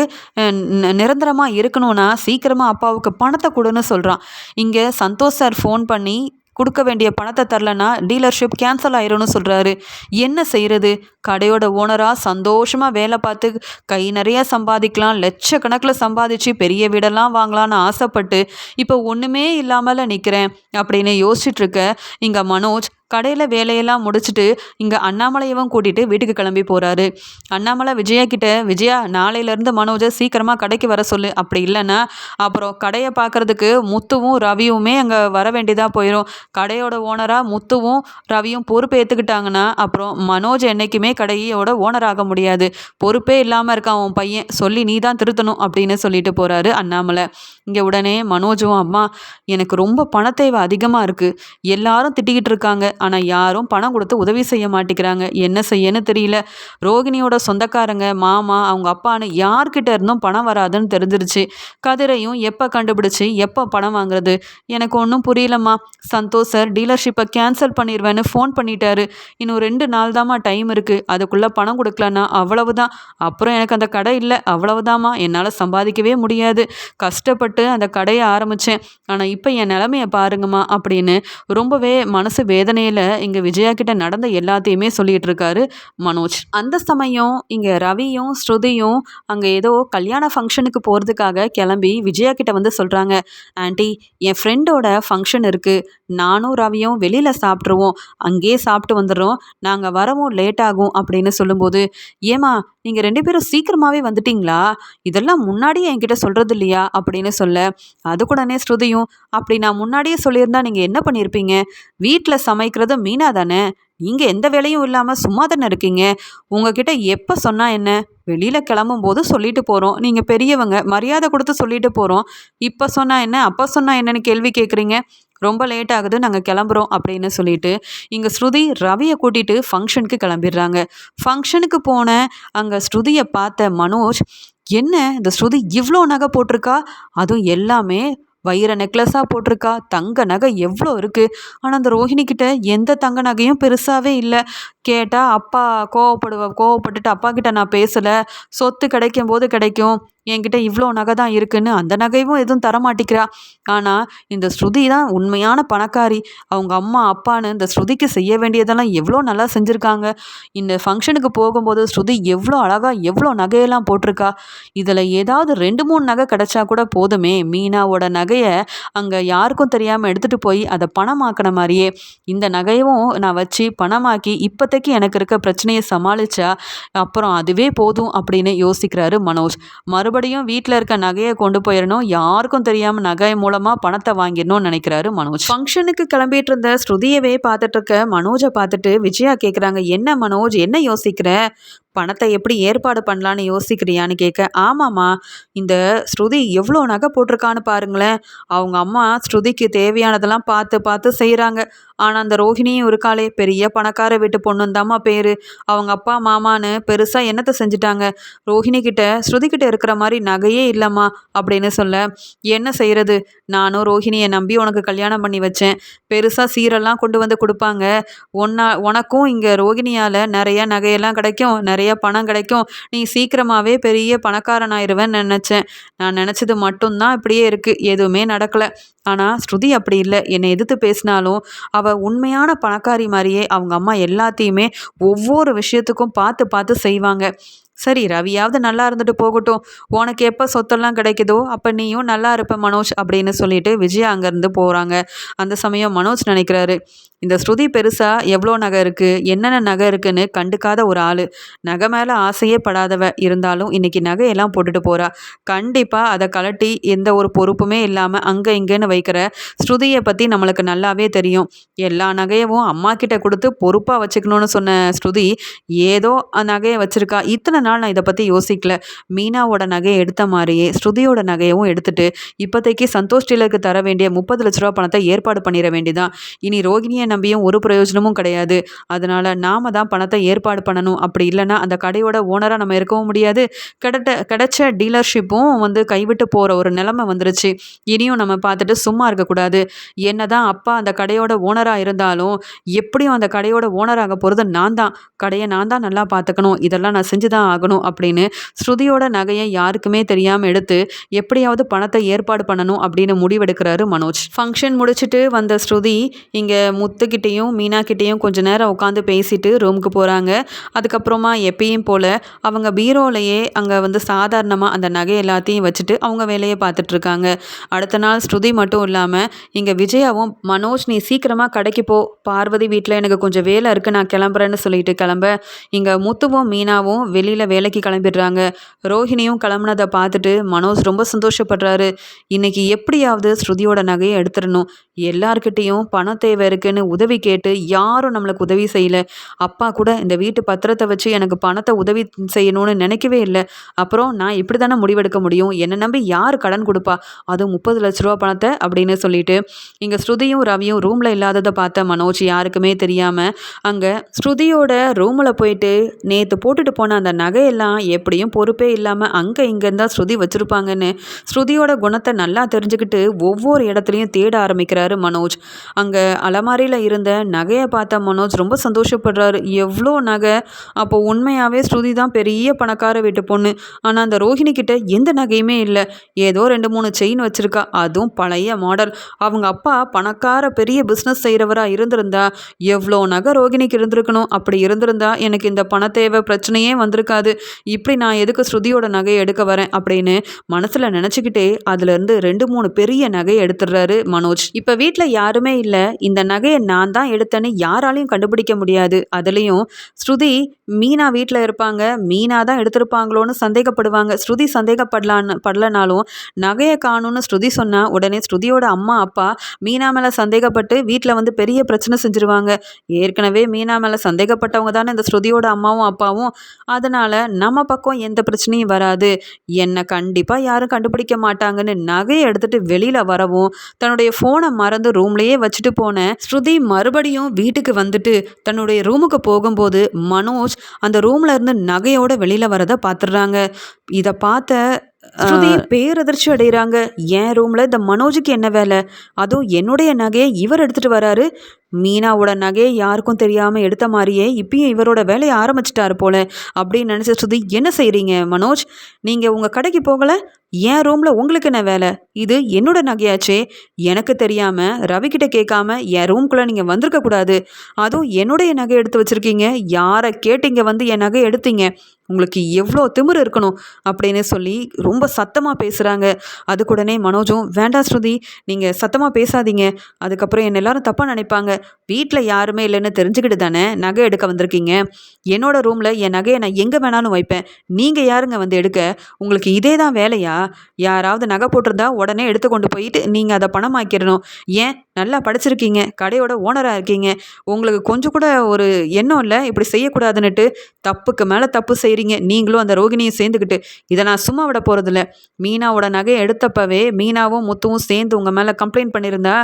நிரந்தரமாக இருக்கணும்னா சீக்கிரமாக அப்பாவுக்கு பணத்தை கொடுன்னு சொல்கிறான் இங்கே சந்தோஷ் சார் ஃபோன் பண்ணி கொடுக்க வேண்டிய பணத்தை தரலனா டீலர்ஷிப் கேன்சல் ஆயிரும்னு சொல்கிறாரு என்ன செய்கிறது கடையோட ஓனராக சந்தோஷமாக வேலை பார்த்து கை நிறைய சம்பாதிக்கலாம் லட்சக்கணக்கில் சம்பாதிச்சு பெரிய வீடெல்லாம் வாங்கலான்னு ஆசைப்பட்டு இப்போ ஒன்றுமே இல்லாமல் நிற்கிறேன் அப்படின்னு யோசிச்சுட்ருக்க இங்கே மனோஜ் கடையில் வேலையெல்லாம் முடிச்சுட்டு இங்கே அண்ணாமலையவும் கூட்டிகிட்டு வீட்டுக்கு கிளம்பி போகிறாரு அண்ணாமலை விஜயா கிட்ட விஜயா நாளையிலேருந்து மனோஜை சீக்கிரமாக கடைக்கு வர சொல்லு. அப்படி இல்லைன்னா அப்புறம் கடையை பார்க்குறதுக்கு முத்துவும் ரவியுமே அங்கே வர வேண்டியதாக போயிடும் கடையோட ஓனராக முத்துவும் ரவியும் பொறுப்பு ஏற்றுக்கிட்டாங்கன்னா அப்புறம் மனோஜ் என்றைக்குமே கடையோட ஓனர் ஆக முடியாது. பொறுப்பே இல்லாமல் இருக்கான் உன் பையன். சொல்லி நீ தான் திருத்தணும் அப்படின்னு சொல்லிட்டு போகிறாரு அண்ணாமலை. இங்கே உடனே மனோஜும் அம்மா எனக்கு ரொம்ப பணத்தேவை அதிகமாக இருக்குது எல்லாரும் திட்டிக்கிட்டு இருக்காங்க. ஆனால் யாரும் பணம் கொடுத்து உதவி செய்ய மாட்டேங்கிறாங்க. என்ன செய்யன்னு தெரியல. ரோகிணியோட சொந்தக்காரங்க மாமா அவங்க அப்பான்னு யார்கிட்ட இருந்தும் பணம் வராதுன்னு தெரிஞ்சிருச்சு. கதிரையும் எப்போ கண்டுபிடிச்சி எப்போ பணம் வாங்குறது? எனக்கு ஒன்றும் புரியலம்மா. சந்தோஷ் சார் டீலர்ஷிப்பை கேன்சல் பண்ணிடுவேன்னு ஃபோன் பண்ணிட்டாரு. இன்னும் ரெண்டு நாள் தாம்மா டைம் இருக்குது அதுக்குள்ளே பணம் கொடுக்கலன்னா அவ்வளவுதான். அப்புறம் எனக்கு அந்த கடை இல்லை. அவ்வளவுதாம்மா. என்னால் சம்பாதிக்கவே முடியாது. கஷ்டப்பட்டு அந்த கடையை ஆரம்பித்தேன் ஆனால் இப்போ என் நிலமையை பாருங்கம்மா அப்படின்னு ரொம்பவே மனசு வேதனையில் இங்கே விஜயா கிட்ட நடந்த எல்லாத்தையுமே சொல்லிகிட்டு இருக்காரு மனோஜ். அந்த சமயம் இங்கே ரவியும் ஸ்ருதியும் அங்கே ஏதோ கல்யாண ஃபங்க்ஷனுக்கு போகிறதுக்காக கிளம்பி விஜயா கிட்ட வந்து சொல்கிறாங்க ஆண்டி என் ஃப்ரெண்டோட ஃபங்க்ஷன் இருக்குது நானும் ரவியும் வெளியில் சாப்பிட்ருவோம். அங்கேயே சாப்பிட்டு வந்துடுறோம். நாங்கள் வரவும் லேட் ஆகும் அப்படின்னு சொல்லும்போது ஏமா நீங்கள் ரெண்டு பேரும் சீக்கிரமாகவே வந்துட்டீங்களா? இதெல்லாம் முன்னாடியே என்கிட்ட சொல்கிறது இல்லையா? அப்படின்னு சொல்ல அதுக்குடனே ஸ்ருதியும் அப்படி நான் முன்னாடியே சொல்லியிருந்தா நீங்கள் என்ன பண்ணியிருப்பீங்க? வீட்டில் சமைக்கிறது மீனா தானே? நீங்கள் எந்த வேலையும் இல்லாமல் சும்மா தானே இருக்கீங்க? உங்ககிட்ட எப்போ சொன்னால் என்ன? வெளியில் கிளம்பும் போது சொல்லிட்டு போகிறோம் நீங்கள் பெரியவங்க மரியாதை கொடுத்து சொல்லிட்டு போகிறோம் இப்போ சொன்னால் என்ன? அப்போ சொன்னால் என்னன்னு கேள்வி கேட்குறீங்க ரொம்ப லேட் ஆகுது நாங்கள் கிளம்புறோம் அப்படின்னு சொல்லிட்டு இங்கே ஸ்ருதி ரவியை கூட்டிகிட்டு ஃபங்க்ஷனுக்கு கிளம்பிடுறாங்க. ஃபங்க்ஷனுக்கு போன அங்கே ஸ்ருதியை பார்த்த மனோஜ் என்ன? இந்த ஸ்ருதி இவ்வளோ நகை போட்டிருக்கா? அதுவும் எல்லாமே வைர நெக்லஸாக போட்டிருக்கா? தங்க நகை எவ்வளோ இருக்குது ஆனால் அந்த ரோஹிணி கிட்ட எந்த தங்க நகையும் பெருசாகவே இல்லை. கேட்டால் அப்பா கோவப்படுவ கோவப்பட்டுட்டு அப்பா கிட்ட நான் பேசலை. சொத்து கிடைக்கும் போது கிடைக்கும். என்கிட்ட இவ்வளோ நகை தான் இருக்குன்னு அந்த நகையும் எதுவும் தரமாட்டிக்கிறா. ஆனால் இந்த ஸ்ருதி தான் உண்மையான பணக்காரி. அவங்க அம்மா அப்பான்னு இந்த ஸ்ருதிக்கு செய்ய வேண்டியதெல்லாம் எவ்வளோ நல்லா செஞ்சுருக்காங்க. இந்த ஃபங்க்ஷனுக்கு போகும்போது ஸ்ருதி எவ்வளோ அழகாக எவ்வளோ நகையெல்லாம் போட்டிருக்கா. இதில் ஏதாவது ரெண்டு மூணு நகை கிடச்சா கூட போதுமே. மீனாவோட நகையை அங்கே யாருக்கும் தெரியாமல் எடுத்துகிட்டு போய் அதை பணமாக்கின மாதிரியே. இந்த நகையும் நான் வச்சு பணமாக்கி இப்போதைக்கு எனக்கு இருக்க பிரச்சனையை சமாளித்தா அப்புறம் அதுவே போதும் அப்படின்னு யோசிக்கிறாரு மனோஜ். மறுபடியும் மறுபடியும் வீட்டில் இருக்க நகையை கொண்டு போயிடணும் யாருக்கும் தெரியாமல் நகை மூலமாக பணத்தை வாங்கிடணும்னு நினைக்கிறாரு மனோஜ். ஃபங்க்ஷனுக்கு கிளம்பிட்டு இருந்த ஸ்ருதியவே பார்த்துட்டு இருக்க மனோஜை பார்த்துட்டு விஜயா கேட்குறாங்க என்ன மனோஜ்? என்ன யோசிக்கிற? பணத்தை எப்படி ஏற்பாடு பண்ணலான்னு யோசிக்கிறியான்னு கேட்க ஆமாம்மா இந்த ஸ்ருதி எவ்வளோ நகை போட்டிருக்கான்னு பாருங்களேன். அவங்க அம்மா ஸ்ருதிக்கு தேவையானதெல்லாம் பார்த்து பார்த்து செய்கிறாங்க ஆனால் அந்த ரோஹிணியும் இருக்காளே பெரிய பணக்கார வீட்டு பொண்ணுந்தாம்மா பேர். அவங்க அப்பா மாமான்னு பெருசாக என்னத்தை செஞ்சுட்டாங்க? ரோஹிணி கிட்ட ஸ்ருதி கிட்ட இருக்கிற மாதிரி நகையே இல்லைம்மா அப்படின்னு சொல்ல என்ன செய்கிறது நானும் ரோஹிணியை நம்பி உனக்கு கல்யாணம் பண்ணி வச்சேன். பெருசாக சீரெல்லாம் கொண்டு வந்து கொடுப்பாங்க. ஒன்னா உனக்கும் இங்கே ரோகிணியால் நிறையா நகையெல்லாம் கிடைக்கும். நிறைய நிறைய பணம் கிடைக்கும். நீ சீக்கிரமாகவே பெரிய பணக்காரன் ஆயிடுவேன்னு நினச்சேன். நான் நினச்சது மட்டும்தான் இப்படியே இருக்குது எதுவுமே நடக்கலை. ஆனால் ஸ்ருதி அப்படி இல்லை. என்னை எதிர்த்து பேசினாலும் அவள் உண்மையான பணக்காரி மாதிரியே அவங்க அம்மா எல்லாத்தையுமே ஒவ்வொரு விஷயத்துக்கும் பார்த்து பார்த்து செய்வாங்க. சரி ரவியாவது நல்லா இருந்துட்டு போகட்டும். உனக்கு எப்போ சொத்தெல்லாம் கிடைக்குதோ அப்போ நீயும் நல்லா இருப்ப மனோஜ் அப்படின்னு சொல்லிட்டு விஜயா அங்கேருந்து போகிறாங்க அந்த சமயம் மனோஜ் நினைக்கிறாரு இந்த ஸ்ருதி பெருசாக எவ்வளோ நகை இருக்குது என்னென்ன நகை இருக்குன்னு கண்டுக்காத ஒரு ஆள். நகை மேலே ஆசையே படாதவ இருந்தாலும் இன்றைக்கி நகையெல்லாம் போட்டுட்டு போகிறா கண்டிப்பாக அதை கலட்டி எந்த ஒரு பொறுப்புமே இல்லாமல் அங்கே இங்கேன்னு வைக்கிற ஸ்ருதியை பற்றி நம்மளுக்கு நல்லாவே தெரியும். எல்லா நகையவும் அம்மா கிட்ட கொடுத்து பொறுப்பாக வச்சுக்கணும்னு சொன்ன ஸ்ருதி ஏதோ நகையை வச்சுருக்கா. இத்தனை நாள் நான் இதை பற்றி யோசிக்கல. மீனாவோட நகையை எடுத்த மாதிரியே ஸ்ருதியோட நகையவும் எடுத்துட்டு இப்போதைக்கு சந்தோஷ் டீலருக்கு தர வேண்டிய முப்பது லட்ச ரூபா பணத்தை ஏற்பாடு பண்ணிட வேண்டியதான் இனி ரோகிணியை நம்பியும் ஒரு பிரயோஜனமும் கிடையாது. அதனால் நாம தான் பணத்தை ஏற்பாடு பண்ணணும். அப்படி இல்லைன்னா அந்த கடையோட ஓனராக நம்ம இருக்கவும் முடியாது. கிடட்ட கிடைச்ச டீலர்ஷிப்பும் வந்து கைவிட்டு போகிற ஒரு நிலைமை வந்துருச்சு. இனியும் நம்ம பார்த்துட்டு சும்மா இருக்கக்கூடாது. என்ன தான் அப்பா அந்த கடையோட ஓனராக இருந்தாலும் எப்படியும் அந்த கடையோட ஓனராக போகிறது நான் தான் கடையை நான் தான் நல்லா பார்த்துக்கணும். இதெல்லாம் நான் செஞ்சு தான் ஆகணும் அப்படின்னு ஸ்ருதியோட நகையை யாருக்குமே தெரியாமல் எடுத்து எப்படியாவது பணத்தை ஏற்பாடு பண்ணணும் அப்படின்னு முடிவெடுக்கிறாரு மனோஜ். ஃபங்க்ஷன் முடிச்சுட்டு வந்த ஸ்ருதி இங்கே முத்துக்கிட்டேயும் மீனாக்கிட்டேயும் கொஞ்ச நேரம் உட்காந்து பேசிட்டு ரூமுக்கு போகிறாங்க அதுக்கப்புறமா எப்பயும் போல் அவங்க பீரோலையே அங்கே வந்து சாதாரணமாக அந்த நகை எல்லாத்தையும் வச்சுட்டு அவங்க வேலையை பார்த்துட்ருக்காங்க அடுத்த நாள் ஸ்ருதி மட்டும் இல்லாமல் இங்கே விஜயாவும் மனோஜ் நீ சீக்கிரமாக கடைக்கு போ. பார்வதி வீட்டில் எனக்கு கொஞ்சம் வேலை இருக்குது நான் கிளம்புறேன்னு சொல்லிட்டு கிளம்ப. இங்கே முத்துவும் மீனாவும் வெளியில் வேலைக்கு கிளம்பிடுறாங்க. ரோஹிணியும் கிளம்புனதை பார்த்துட்டு மனோஜ் ரொம்ப சந்தோஷப்படுறாரு. இன்னைக்கு எப்படியாவது ஸ்ருதியோட நகையை எடுத்துடணும். எல்லார்கிட்டேயும் பணம் தேவை இருக்குன்னு உதவி கேட்டு யாரும் நம்மளுக்கு உதவி செய்யலை. அப்பா கூட இந்த வீட்டு பத்திரத்தை வச்சு எனக்கு பணத்தை உதவி செய்யணும்னு நினைக்கவே இல்லை. அப்புறம் நான் இப்படி தானே முடிவெடுக்க முடியும்? என்னை நம்பி யார் கடன் கொடுப்பா? அதுவும் முப்பது லட்ச ரூபா பணத்தை அப்படின்னு சொல்லிட்டு இங்கே ஸ்ருதியும் ரவியும் ரூமில் இல்லாததை பார்த்த மனோஜ் யாருக்குமே தெரியாமல் அங்கே ஸ்ருதியோட ரூமில் போயிட்டு நேற்று போட்டுட்டு போன அந்த நகை நகையெல்லாம் எப்படியும் பொறுப்பே இல்லாமல் அங்கே இங்கேருந்தா ஸ்ருதி வச்சுருப்பாங்கன்னு ஸ்ருதியோட குணத்தை நல்லா தெரிஞ்சுக்கிட்டு ஒவ்வொரு இடத்துலையும் தேட ஆரம்பிக்கிறாரு மனோஜ். அங்கே அலமாரியில் இருந்த நகையை பார்த்த மனோஜ் ரொம்ப சந்தோஷப்படுறாரு. எவ்வளோ நகை? அப்போ உண்மையாகவே ஸ்ருதி தான் பெரிய பணக்கார வீட்டு பொண்ணு. ஆனால் அந்த ரோஹிணி கிட்ட எந்த நகையுமே இல்லை. ஏதோ ரெண்டு மூணு செயின் வச்சுருக்கா. அதுவும் பழைய மாடல். அவங்க அப்பா பணக்கார பெரிய பிஸ்னஸ் செய்கிறவராக இருந்திருந்தா எவ்வளோ நகை ரோகிணிக்கு இருந்திருக்கணும். அப்படி இருந்திருந்தா எனக்கு இந்த பண தேவை பிரச்சனையே வந்திருக்காது. இப்படி நான் எதுக்கு ஸ்ருதியோட நகையை எடுக்க வரேன்? அப்படின்னு மனசில் நினச்சிக்கிட்டே அதுலேருந்து ரெண்டு மூணு பெரிய நகையை எடுத்துடுறாரு மனோஜ். இப்போ வீட்டில் யாருமே இல்லை. இந்த நகையை நான் தான் எடுத்தேன்னு யாராலையும் கண்டுபிடிக்க முடியாது. அதுலேயும் ஸ்ருதி மீனா வீட்டில் இருப்பாங்க. மீனா தான் எடுத்திருப்பாங்களோன்னு சந்தேகப்படுவாங்க. ஸ்ருதி சந்தேகப்படலான்னு படலனாலும் நகையை காணும்னு ஸ்ருதி சொன்னால் உடனே ஸ்ருதியோட அம்மா அப்பா மீனா மேலே சந்தேகப்பட்டு வீட்டில் வந்து பெரிய பிரச்சனை செஞ்சுருவாங்க. ஏற்கனவே மீனா மேலே சந்தேகப்பட்டவங்க தானே இந்த ஸ்ருதியோட அம்மாவும் அப்பாவும். அதனால் நம்ம பக்கம் எந்த பிரச்சனையும் வராது. என்னை கண்டிப்பாக யாரும் கண்டுபிடிக்க மாட்டாங்கன்னு நகையை எடுத்துகிட்டு வெளியில் வரவும் தன்னுடைய ஃபோனை மறந்து ரூம்லேயே வச்சுட்டு போன ஸ்ருதி மறுபடியும் வீட்டுக்கு வந்துட்டு தன்னுடைய ரூமுக்கு போகும்போது மனோஜ் அந்த ரூம்ல இருந்து நகையோட வெளியில் வரதை பார்த்துடுறாங்க இதை பார்த்த ஸ்ருதி பேரதிர்ச்சி அடைகிறாங்க என் ரூமில் இந்த மனோஜுக்கு என்ன வேலை? அதுவும் என்னுடைய நகையை இவர் எடுத்துகிட்டு வராரு. மீனாவோட நகையை யாருக்கும் தெரியாமல் எடுத்த மாதிரியே இப்பயும் இவரோட வேலையை ஆரம்பிச்சிட்டாரு போல. அப்படின்னு நினச்ச ஸ்ருதி என்ன செய்கிறீங்க மனோஜ்? நீங்கள் உங்கள் கடைக்கு போகலை? என் ரூமில் உங்களுக்கு என்ன வேலை? இது என்னோட நகையாச்சே. எனக்கு தெரியாமல் ரவிக்கிட்ட கேட்காம என் ரூம்குள்ளே நீங்கள் வந்திருக்கக்கூடாது அதுவும் என்னுடைய நகை எடுத்து வச்சுருக்கீங்க. யாரை கேட்டீங்க வந்து என் நகை எடுத்தீங்க? உங்களுக்கு எவ்வளோ திமிர் இருக்கணும்? அப்படின்னு சொல்லி ரொம்ப சத்தமாக பேசுகிறாங்க அதுக்குடனே மனோஜும் வேண்டாம் ஸ்ருதி நீங்கள் சத்தமாக பேசாதீங்க. அதுக்கப்புறம் என்ன எல்லாரும் தப்பாக நினைப்பாங்க. வீட்டில் யாருமே இல்லைன்னு தெரிஞ்சுக்கிட்டு தானே நகை எடுக்க வந்திருக்கீங்க? என்னோட ரூமில் என் நகையை நான் எங்கே வேணாலும் வைப்பேன். நீங்கள் யாருங்க வந்து எடுக்க? உங்களுக்கு இதே தான் வேலையா? யாராவது நகை போட்டிருந்தா உடனே எடுத்து கொண்டு போயிட்டு நீங்கள் அதை பணமாக்கிடணும். ஏன்? நல்லா படிச்சிருக்கீங்க கடையோட ஓனராக இருக்கீங்க. உங்களுக்கு கொஞ்சம் கூட ஒரு எண்ணம் இல்லை இப்படி செய்யக்கூடாதுன்னுட்டு தப்புக்கு மேலே தப்பு செய்கிறீங்க நீங்களும் அந்த ரோகிணியும் சேர்ந்துக்கிட்டு இதை நான் சும்மா விட போகிறதில்ல மீனாவோட நகையை எடுத்தப்பவே மீனாவும் முத்துவும் சேர்ந்து உங்கள் மேலே கம்ப்ளைண்ட் பண்ணியிருந்தா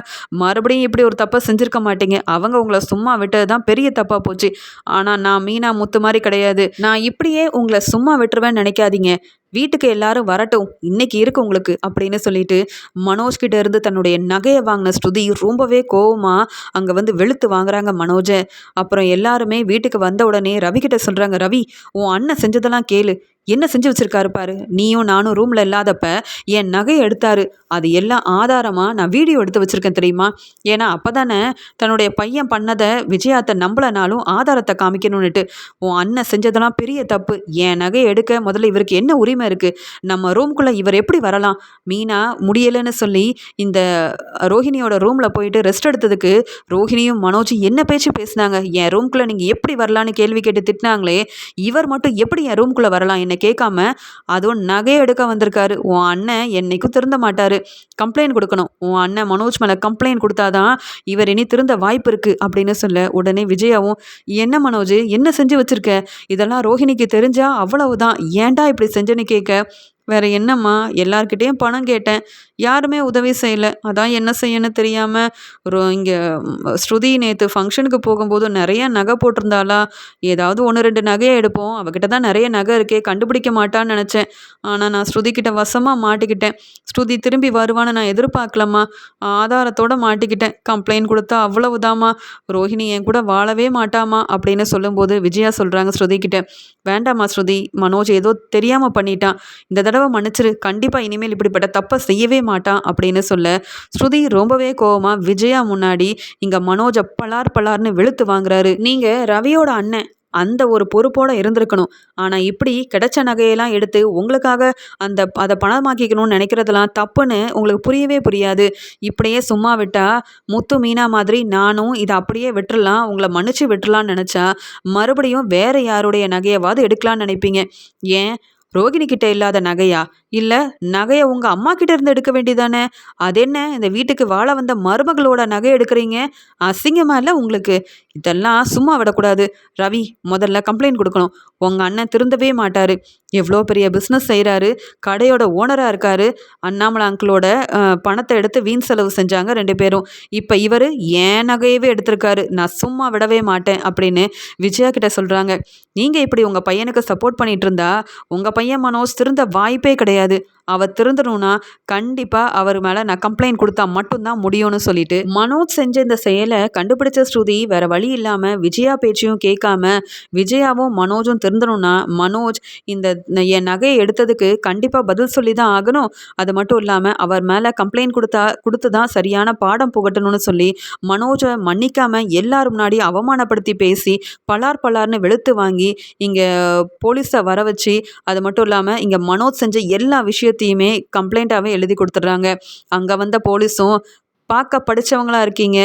மறுபடியும் இப்படி ஒரு தப்பை செஞ்சுருக்க மாட்டீங்க. அவங்க உங்களை சும்மா விட்டது தான் பெரிய தப்பாக போச்சு. ஆனால் நான் மீனா முத்து மாதிரி கிடையாது. நான் இப்படியே உங்களை சும்மா விட்டுருவேன்னு நினைக்காதீங்க. வீட்டுக்கு எல்லாரும் வரட்டும் இன்னைக்கு இருக்கு உங்களுக்கு அப்படின்னு சொல்லிட்டு மனோஜ் கிட்ட இருந்து தன்னுடைய நகையை வாங்கின ஸ்ருதி ரொம்பவே கோவமா அங்கே வந்து வெளுத்து வாங்குறாங்க மனோஜை. அப்புறம் எல்லாருமே வீட்டுக்கு வந்த உடனே ரவி கிட்ட சொல்கிறாங்க ரவி உன் அண்ணன் செஞ்சதெல்லாம் கேளு. என்ன செஞ்சு வச்சிருக்காரு பாரு? நீயும் நானும் ரூமில் இல்லாதப்ப என் நகையை எடுத்தாரு. அது எல்லாம் ஆதாரமாக நான் வீடியோ எடுத்து வச்சுருக்கேன் தெரியுமா? ஏன்னா அப்போ தானே தன்னுடைய பையன் பண்ணதை விஜயாத்தை நம்பலனாலும் ஆதாரத்தை காமிக்கணும்னுட்டு. உன் அண்ணன் செஞ்சதெல்லாம் பெரிய தப்பு. என் நகையை எடுக்க முதல்ல இவருக்கு என்ன உரிமை இருக்குது நம்ம ரூம்குள்ளே இவர் எப்படி வரலாம்? மீனா முடியலைன்னு சொல்லி இந்த ரோஹிணியோட ரூமில் போயிட்டு ரெஸ்ட் எடுத்ததுக்கு ரோஹிணியும் மனோஜும் என்ன பேச்சு பேசினாங்க? என் ரூம்குள்ளே நீங்கள் எப்படி வரலான்னு கேள்வி கேட்டு திட்டினாங்களே இவர் மட்டும் எப்படி என் ரூம்குள்ளே வரலாம்? என்ன கேட்காம அதுவும் நகையை எடுக்க வந்திருக்காரு. உன் அண்ணன் என்னைக்கும் திருந்த மாட்டார். கம்ப்ளைண்ட் கொடுக்கணும். உன் அண்ணன் மனோஜ் மேலே கம்ப்ளைண்ட் கொடுத்தாதான் இவர் இனி திருந்த வாய்ப்பு இருக்குது அப்படின்னு சொல்ல உடனே விஜயாவும் என்ன மனோஜ் என்ன செஞ்சு வச்சிருக்க? இதெல்லாம் ரோஹிணிக்கு தெரிஞ்சா அவ்வளவுதான். ஏன்டா இப்படி செஞ்சேன்னு கேட்க? வேற என்னம்மா? எல்லார்கிட்டேயும் பணம் கேட்டேன். யாருமே உதவி செய்யல. அதான் என்ன செய்யன்னு தெரியாமல் ஒரு இங்கே ஸ்ருதி நேற்று ஃபங்க்ஷனுக்கு போகும்போது நிறைய நகை போட்டிருந்தாளா? ஏதாவது ஒன்று ரெண்டு நகையை எடுப்போம். அவகிட்ட தான் நிறைய நகை இருக்கே கண்டுபிடிக்க மாட்டான்னு நினச்சேன். ஆனால் நான் ஸ்ருதிக்கிட்ட வசமாக மாட்டிக்கிட்டேன். ஸ்ருதி திரும்பி வருவான்னு நான் எதிர்பார்க்கலம்மா. ஆதாரத்தோடு மாட்டிக்கிட்டேன். கம்ப்ளைண்ட் கொடுத்தா அவ்வளவுதாம்மா. ரோஹிணி என் கூட வாழவே மாட்டாமா அப்படின்னு சொல்லும்போது விஜயா சொல்கிறாங்க ஸ்ருதி வேண்டாமா வேண்டாம்மா ஸ்ருதி. மனோஜ் ஏதோ தெரியாமல் பண்ணிட்டான். இந்த தடவை மன்னிச்சிரு. கண்டிப்பாக இனிமேல் இப்படிப்பட்ட தப்பை செய்யவே மாட்டான் அப்படின்னு சொல்ல ஸ்ருதி ரொம்பவே கோவமாக விஜயா முன்னாடி இங்கே மனோஜை பலார் பலார்னு வெளுத்து வாங்குறாரு. நீங்கள் ரவியோட அண்ணன். அந்த ஒரு பொறுப்போடு இருந்திருக்கணும். ஆனால் இப்படி கிடைச்ச நகையெல்லாம் எடுத்து உங்களுக்காக அந்த அதை பணமாக்கிக்கணும்னு நினைக்கிறதெல்லாம் தப்புன்னு உங்களுக்கு புரியவே புரியாது. இப்படியே சும்மா விட்டால் முத்து மீனா மாதிரி நானும் இதை அப்படியே விட்டுறலாம் உங்களை மன்னிச்சு விட்டுறலான்னு நினச்சா மறுபடியும் வேறு யாருடைய நகையவாது எடுக்கலாம்னு நினைப்பீங்க. ஏன்? ரோகிணி கிட்ட இல்லாத நகையா? இல்லை நகையை உங்கள் அம்மா கிட்ட இருந்து எடுக்க வேண்டியதானே? அது என்ன இந்த வீட்டுக்கு வாழ வந்த மருமகளோட நகை எடுக்கிறீங்க? அசிங்கமா இல்லை உங்களுக்கு? இதெல்லாம் சும்மா விடக்கூடாது. ரவி முதல்ல கம்ப்ளைண்ட் கொடுக்கணும். உங்கள் அண்ணன் திருந்தவே மாட்டார். எவ்வளோ பெரிய பிஸ்னஸ் செய்கிறாரு கடையோட ஓனராக இருக்கார். அண்ணாமலை அங்கிளோட பணத்தை எடுத்து வீண் செலவு செஞ்சாங்க ரெண்டு பேரும். இப்போ இவர் ஏன் நகையவே எடுத்திருக்காரு? நான் சும்மா விடவே மாட்டேன் அப்படின்னு விஜயா கிட்ட சொல்கிறாங்க நீங்கள் இப்படி உங்கள் பையனுக்கு சப்போர்ட் பண்ணிட்டு இருந்தா உங்கள் பையன் மனோஸ் திருந்த வாய்ப்பே கிடையாது. அவர் திருந்தணும்னா கண்டிப்பாக அவர் மேலே நான் கம்ப்ளைண்ட் கொடுத்தா மட்டும்தான் முடியும்னு சொல்லிட்டு மனோஜ் செஞ்ச இந்த செயலை கண்டுபிடிச்ச ஸ்ருதி வேற வழி இல்லாமல் விஜயா பேச்சையும் கேட்காம விஜயாவும் மனோஜும் திருந்தணும்னா மனோஜ் இந்த என் நகையை எடுத்ததுக்கு கண்டிப்பாக பதில் சொல்லி தான் ஆகணும். அது மட்டும் இல்லாமல் அவர் மேலே கம்ப்ளைண்ட் கொடுத்தா கொடுத்து தான் சரியான பாடம் புகட்டணும்னு சொல்லி மனோஜை மன்னிக்காம எல்லார் முன்னாடி அவமானப்படுத்தி பேசி பலார் பலார்னு வெளுத்து வாங்கி இங்கே போலீஸை வர வச்சு அது மட்டும் இல்லாமல் இங்கே மனோஜ் செஞ்ச எல்லா விஷயத்தையும் விஷயத்தையுமே கம்ப்ளைண்ட்டாகவே எழுதி கொடுத்துட்றாங்க. அங்கே வந்த போலீஸும் பார்க்க படித்தவங்களா இருக்கீங்க.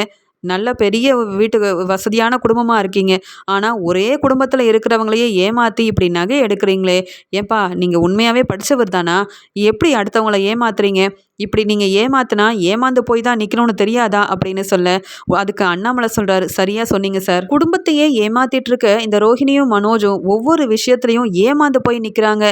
நல்ல பெரிய வீட்டு வசதியான குடும்பமாக இருக்கீங்க. ஆனால் ஒரே குடும்பத்தில் இருக்கிறவங்களையே ஏமாற்றி இப்படி நகை எடுக்கிறீங்களே. ஏன்பா நீங்கள் உண்மையாகவே படித்தவர் தானா? எப்படி அடுத்தவங்கள ஏமாத்துறீங்க? இப்படி நீங்கள் ஏமாத்தினா ஏமாந்து போய் தான் நிற்கணும்னு தெரியாதா? அப்படின்னு சொல்ல அதுக்கு அண்ணாமலை சொல்கிறாரு சரியாக சொன்னீங்க சார். குடும்பத்தையே ஏமாத்திட்டு இருக்க இந்த ரோஹிணியும் மனோஜும் ஒவ்வொரு விஷயத்துலையும் ஏமாந்து போய் நிற்கிறாங்க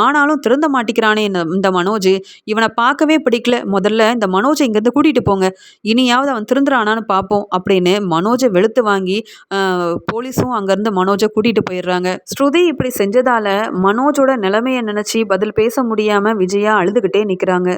ஆனாலும் திருந்த மாட்டிக்கிறானே இந்த மனோஜ். இவனை பார்க்கவே பிடிக்கல. முதல்ல இந்த மனோஜை இங்கேருந்து கூட்டிகிட்டு போங்க. இனியாவது அவன் திருந்துறானான்னு பார்ப்போம் அப்படின்னு மனோஜை வெளுத்து வாங்கி போலீஸும் அங்கேருந்து மனோஜை கூட்டிகிட்டு போயிடுறாங்க. ஸ்ருதி இப்படி செஞ்சதால் மனோஜோட நிலைமையை நினச்சி பதில் பேச முடியாமல் விஜயா அழுதுகிட்டே நிற்கிறாங்க